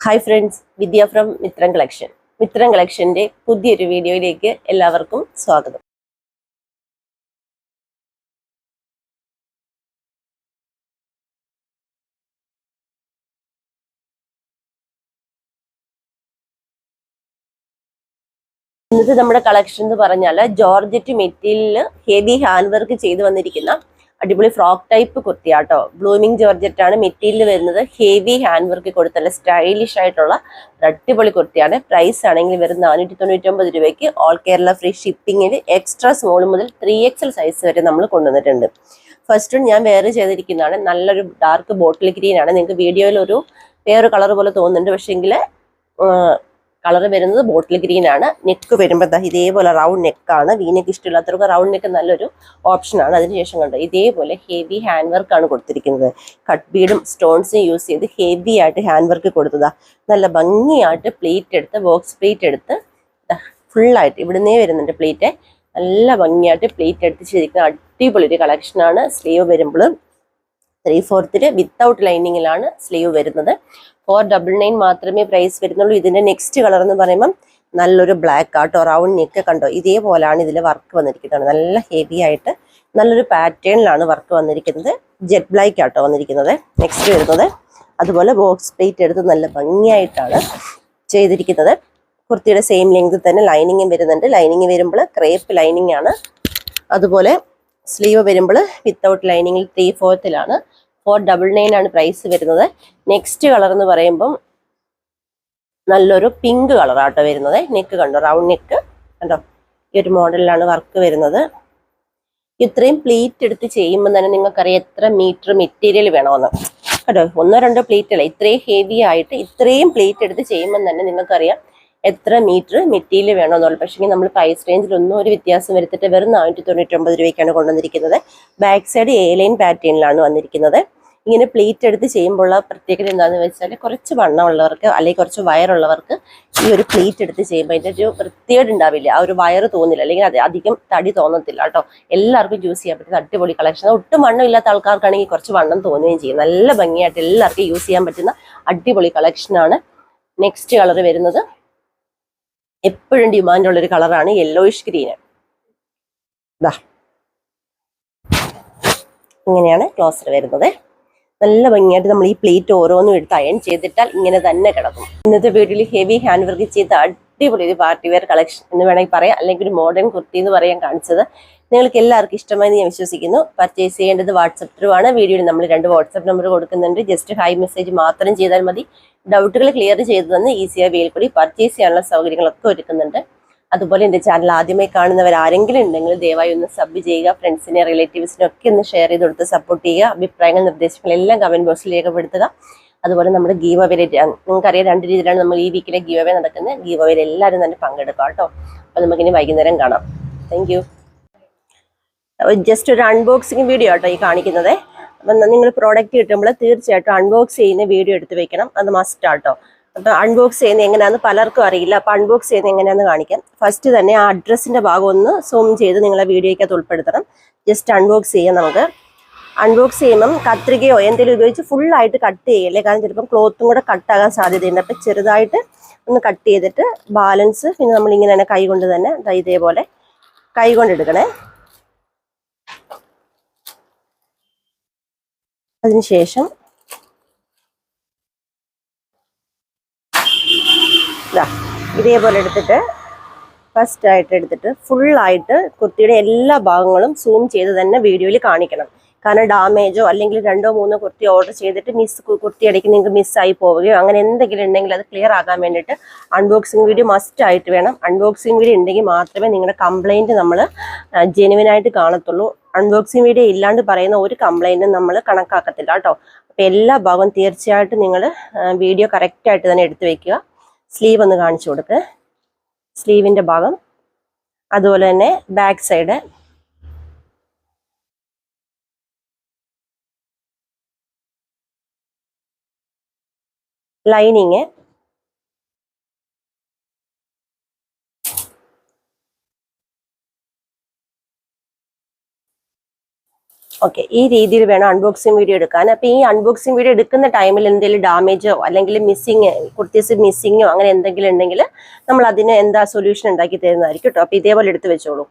Hi friends Vidya from Mithram collection Mithram കളക്ഷന്റെ പുതിയൊരു വീഡിയോയിലേക്ക് എല്ലാവർക്കും സ്വാഗതം. ഇന്നത്തെ നമ്മുടെ കളക്ഷൻ എന്ന് പറഞ്ഞാൽ ജോർജറ്റ് മെറ്റീരിയലിൽ ഹെവി ഹാൻഡ് വർക്ക് ചെയ്തു വന്നിരിക്കുന്ന അടിപൊളി ഫ്രോക്ക് ടൈപ്പ് കുർത്തിയാട്ടോ. ബ്ലൂമിങ് ജോർജറ്റ് ആണ് മെറ്റീരിയൽ വരുന്നത്. ഹെവി ഹാൻഡ് വർക്ക് കൊടുത്തുള്ള സ്റ്റൈലിഷ് ആയിട്ടുള്ള അടിപൊളി കുർത്തിയാണ്. പ്രൈസ് ആണെങ്കിൽ വെറും നാനൂറ്റി തൊണ്ണൂറ്റൊമ്പത് രൂപയ്ക്ക് ഓൾ കേരള ഫ്രീ ഷിപ്പിങ്ങിൽ എക്സ്ട്രാ സ്മോൾ മുതൽ ത്രീ എക്സൽ സൈസ് വരെ നമ്മൾ കൊണ്ടുവന്നിട്ടുണ്ട്. ഫസ്റ്റ് ഞാൻ വേറെ ചെയ്തിരിക്കുന്നതാണ്. നല്ലൊരു ഡാർക്ക് ബോട്ടിൽ ഗ്രീൻ ആണ്. നിങ്ങൾക്ക് വീഡിയോയിൽ ഒരു വേറൊരു കളർ പോലെ തോന്നുന്നുണ്ട്. പക്ഷേങ്കിൽ കളർ വരുന്നത് ബോട്ടിൽ ഗ്രീൻ ആണ്. നെക്ക് വരുമ്പോൾ ഇതേപോലെ റൗണ്ട് നെക്കാണ് വി ഇഷ്ടമില്ലാത്തവർക്ക് റൗണ്ട് നെക്ക് നല്ലൊരു ഓപ്ഷനാണ് അതിനുശേഷം കണ്ടത് ഇതേപോലെ ഹെവി ഹാൻഡ് വർക്ക് ആണ് കൊടുത്തിരിക്കുന്നത്. കട്ട് ബീഡും സ്റ്റോൺസും യൂസ് ചെയ്ത് ഹെവി ആയിട്ട് ഹാൻഡ് വർക്ക് കൊടുത്തതാ. നല്ല ഭംഗിയായിട്ട് പ്ലേറ്റ് എടുത്ത് ബോക്സ് പ്ലേറ്റ് എടുത്ത് ഫുള്ളായിട്ട് ഇവിടുന്നേ വരുന്നുണ്ട് പ്ലേറ്റ് നല്ല ഭംഗിയായിട്ട് പ്ലേറ്റ് എടുത്ത് ചെയ്തിരിക്കുന്ന അടിപൊളി ഒരു കളക്ഷനാണ് സ്ലീവ് വരുമ്പോൾ ത്രീ ഫോർത്തിൽ വിത്തൗട്ട് ലൈനിങ്ങിലാണ് സ്ലീവ് വരുന്നത്. ഫോർ ഡബിൾ നയൻ മാത്രമേ പ്രൈസ് വരുന്നുള്ളൂ. ഇതിന്റെ നെക്സ്റ്റ് കളർ എന്ന് പറയുമ്പം നല്ലൊരു ബ്ലാക്ക് ആട്ടോ റൗണ്ട് നെക്ക് കണ്ടോ? ഇതേപോലെയാണ് ഇതിൽ വർക്ക് വന്നിരിക്കുന്നത്. നല്ല ഹെവി ആയിട്ട് നല്ലൊരു പാറ്റേണിലാണ് വർക്ക് വന്നിരിക്കുന്നത്. ജെറ്റ് ബ്ലാക്ക് ആട്ടോ വന്നിരിക്കുന്നത്. നെക്സ്റ്റ് വരുന്നത് അതുപോലെ ബോക്സ് പ്ലേറ്റ് എടുത്ത് നല്ല ഭംഗിയായിട്ടാണ് ചെയ്തിരിക്കുന്നത്. കുർത്തിയുടെ സെയിം ലെങ്ത് തന്നെ ലൈനിങ്ങും വരുന്നുണ്ട്. ലൈനിങ് വരുമ്പോൾ ക്രേപ്പ് ലൈനിങ് ആണ്. അതുപോലെ സ്ലീവ് വരുമ്പോൾ വിത്തൗട്ട് ലൈനിങ്ങിൽ ത്രീ ഫോർത്തിലാണ് ഫോർ ഡബിൾ നയൻ ആണ് പ്രൈസ് വരുന്നത്. നെക്സ്റ്റ് കളർ എന്ന് പറയുമ്പം നല്ലൊരു പിങ്ക് കളറാട്ടോ വരുന്നത്. നെക്ക് കണ്ടോ? റൗണ്ട് നെക്ക് കണ്ടോ? ഈ ഒരു മോഡലിലാണ് വർക്ക് വരുന്നത്. ഇത്രയും പ്ലീറ്റ് എടുത്ത് ചെയ്യുമ്പോൾ തന്നെ നിങ്ങൾക്കറിയാം എത്ര മീറ്റർ മെറ്റീരിയൽ വേണമെന്ന്. കേട്ടോ ഒന്നോ രണ്ടോ പ്ലീറ്റ് അല്ല ഇത്രയും ഹെവി ആയിട്ട് ഇത്രയും പ്ലീറ്റ് എടുത്ത് ചെയ്യുമ്പോൾ തന്നെ നിങ്ങൾക്കറിയാം എത്ര മീറ്റർ മെറ്റീരിയൽ വേണമെന്നുള്ളത്. പക്ഷേ നമ്മൾ പ്രൈസ് റേഞ്ചിൽ ഒന്നും ഒരു വ്യത്യാസം വരുത്തിട്ട്. വെറും നാനൂറ്റി തൊണ്ണൂറ്റൊമ്പത് രൂപയ്ക്കാണ് കൊണ്ടുവന്നിരിക്കുന്നത്. ബാക്ക് സൈഡ് എ ലൈൻ പാറ്റേണിലാണ് വന്നിരിക്കുന്നത്. ഇങ്ങനെ പ്ലേറ്റ് എടുത്ത് ചെയ്യുമ്പോഴുള്ള പ്രത്യേകത എന്താണെന്ന് വെച്ചാൽ കുറച്ച് വണ്ണമുള്ളവർക്ക് അല്ലെങ്കിൽ കുറച്ച് വയറുള്ളവർക്ക് ഈ ഒരു പ്ലേറ്റ് എടുത്ത് ചെയ്യുമ്പോൾ അതിന്റെ ഒരു വൃത്തികേട് ഉണ്ടാവില്ല. ആ ഒരു വയറ് തോന്നില്ല. അല്ലെങ്കിൽ അത് അധികം തടി തോന്നത്തില്ല കേട്ടോ. എല്ലാവർക്കും യൂസ് ചെയ്യാൻ പറ്റുന്ന അടിപൊളി കളക്ഷൻ ഒട്ടും വണ്ണം ഇല്ലാത്ത ആൾക്കാർക്കാണെങ്കിൽ കുറച്ച് വണ്ണം തോന്നുകയും ചെയ്യും. നല്ല ഭംഗിയായിട്ട് എല്ലാവർക്കും യൂസ് ചെയ്യാൻ പറ്റുന്ന അടിപൊളി കളക്ഷനാണ് നെക്സ്റ്റ് കളർ വരുന്നത് എപ്പോഴും ഡിമാൻഡ് ഉള്ള ഒരു കളറാണ് യെല്ലോയിഷ് ഗ്രീന് ഇതാ ഇങ്ങനെയാണ് ക്ലോസർ വരുന്നത്. നല്ല ഭംഗിയായിട്ട് നമ്മൾ ഈ പ്ലേറ്റ് ഓരോന്നും എടുത്ത് അയൺ ചെയ്തിട്ടാൽ ഇങ്ങനെ തന്നെ കിടക്കും. ഇന്നത്തെ വീട്ടിൽ ഹെവി ഹാൻഡ് വർക്ക് ചെയ്ത അടിപൊളി ഒരു പാർട്ടി വെയർ കളക്ഷൻ എന്ന് വേണമെങ്കിൽ പറയാം. അല്ലെങ്കിൽ ഒരു മോഡേൺ കുർത്തി എന്ന് പറയാൻ കാണിച്ചത്. നിങ്ങൾക്ക് എല്ലാവർക്കും ഇഷ്ടമായി ഞാൻ വിശ്വസിക്കുന്നു. പർച്ചേസ് ചെയ്യേണ്ടത് വാട്സപ്പ് ത്രൂ ആണ്. വീഡിയോയിൽ നമ്മൾ രണ്ട് വാട്സപ്പ് നമ്പർ കൊടുക്കുന്നുണ്ട്. ജസ്റ്റ് ഹൈ മെസ്സേജ് മാത്രം ചെയ്താൽ മതി. ഡൗട്ടുകൾ ക്ലിയർ ചെയ്തു തന്ന് ഈസിയായി വെയിൽ കൂടി പർച്ചേസ് ചെയ്യാനുള്ള സൗകര്യങ്ങളൊക്കെ ഒരുക്കുന്നുണ്ട്. അതുപോലെ എന്റെ ചാനൽ ആദ്യമായി കാണുന്നവർ ആരെങ്കിലും ഉണ്ടെങ്കിൽ ദയവായി ഒന്ന് സബ് ചെയ്യുക. ഫ്രണ്ട്സിനെ റിലേറ്റീവ്സിനൊക്കെ ഒന്ന് ഷെയർ ചെയ്ത് കൊടുത്ത് സപ്പോർട്ട് ചെയ്യുക. അഭിപ്രായങ്ങൾ നിർദ്ദേശങ്ങളെല്ലാം കമന്റ് ബോക്സിൽ രേഖപ്പെടുത്തുക. അതുപോലെ നമ്മുടെ ഗീവ് അവരെ നിങ്ങൾക്കറിയാം രണ്ട് രീതിയിലാണ് നമ്മൾ ഈ വീക്കിലെ ഗീവ് അവേ നടക്കുന്നത്. ഗീവ് അവയിൽ എല്ലാവരും തന്നെ പങ്കെടുക്കാം കേട്ടോ. അപ്പോൾ നമുക്കിനി വൈകുന്നേരം കാണാം. താങ്ക് ജസ്റ്റ് ഒരു അൺബോക്സിങ് വീഡിയോ ആട്ടോ ഈ കാണിക്കുന്നത്. അപ്പം നിങ്ങൾ പ്രോഡക്റ്റ് കിട്ടുമ്പോൾ തീർച്ചയായിട്ടും അൺബോക്സ് ചെയ്യുന്ന വീഡിയോ എടുത്ത് വെക്കണം. അത് മസ്റ്റ് ആട്ടോ. അപ്പം അൺബോക്സ് ചെയ്യുന്നത് എങ്ങനെയാണെന്ന് പലർക്കും അറിയില്ല. അപ്പം അൺബോക്സ് ചെയ്യുന്നത് എങ്ങനെയാണെന്ന് കാണിക്കാം. ഫസ്റ്റ് തന്നെ ആ അഡ്രസ്സിന്റെ ഭാഗം ഒന്ന് സൂം ചെയ്ത് നിങ്ങളെ വീഡിയോയ്ക്കകത്ത് ഉൾപ്പെടുത്തണം. ജസ്റ്റ് അൺബോക്സ് ചെയ്യാം നമുക്ക്. അൺബോക്സ് ചെയ്യുമ്പം കത്രികയോ എന്തെങ്കിലും ഉപയോഗിച്ച് ഫുള്ളായിട്ട് കട്ട് ചെയ്യല്ലേ? കാരണം ചിലപ്പം ക്ലോത്തും കൂടെ കട്ടാകാൻ സാധ്യതയുണ്ട്. അപ്പം ചെറുതായിട്ട് ഒന്ന് കട്ട് ചെയ്തിട്ട് ബാലൻസ് പിന്നെ നമ്മൾ ഇങ്ങനെ തന്നെ കൈ കൊണ്ട് തന്നെ ഇതേപോലെ കൈ കൊണ്ട് അതിനുശേഷം ഇതാ ഇതേപോലെ എടുത്തിട്ട് ഫസ്റ്റ് ആയിട്ട് എടുത്തിട്ട് ഫുള്ളായിട്ട് കുർത്തിയുടെ എല്ലാ ഭാഗങ്ങളും സൂം ചെയ്ത് തന്നെ വീഡിയോയിൽ കാണിക്കണം. കാരണം ഡാമേജോ അല്ലെങ്കിൽ രണ്ടോ മൂന്നോ കുർത്തി ഓർഡർ ചെയ്തിട്ട് മിസ് കുർത്തി ഇടയ്ക്ക് നിങ്ങൾക്ക് മിസ്സായി പോവുകയോ അങ്ങനെ എന്തെങ്കിലും ഉണ്ടെങ്കിൽ അത് ക്ലിയർ ആകാൻ വേണ്ടിയിട്ട് അൺബോക്സിങ് വീഡിയോ മസ്റ്റ് ആയിട്ട് വേണം. അൺബോക്സിങ് വീഡിയോ ഉണ്ടെങ്കിൽ മാത്രമേ നിങ്ങളുടെ കംപ്ലൈന്റ് നമ്മൾ ജെനുവിനായിട്ട് കാണത്തുള്ളൂ. അൺബോക്സിങ് വീഡിയോ ഇല്ലാണ്ട് പറയുന്ന ഒരു കംപ്ലൈന്റും നമ്മൾ കണക്കാക്കത്തില്ല കേട്ടോ. അപ്പം എല്ലാ ഭാഗവും തീർച്ചയായിട്ടും നിങ്ങൾ വീഡിയോ കറക്റ്റായിട്ട് തന്നെ എടുത്തു വയ്ക്കുക സ്ലീവ് ഒന്ന് കാണിച്ചു കൊടുക്ക്. സ്ലീവിന്റെ ഭാഗം. അതുപോലെ തന്നെ ബാക്ക് സൈഡ് ലൈനിങ് ഓക്കെ ഈ രീതിയിൽ വേണം അൺബോക്സിംഗ് വീഡിയോ എടുക്കാൻ. അപ്പൊ ഈ അൺബോക്സിംഗ് വീഡിയോ എടുക്കുന്ന ടൈമിൽ എന്തെങ്കിലും ഡാമേജോ അല്ലെങ്കിൽ മിസ്സിങ് കുർത്തീസ് മിസ്സിങ്ങോ അങ്ങനെ എന്തെങ്കിലും ഉണ്ടെങ്കിൽ നമ്മൾ അതിന് എന്താ സൊല്യൂഷൻ ഉണ്ടാക്കി തരുന്നതായിരിക്കും കേട്ടോ അപ്പൊ ഇതേപോലെ എടുത്ത് വെച്ചോളൂ.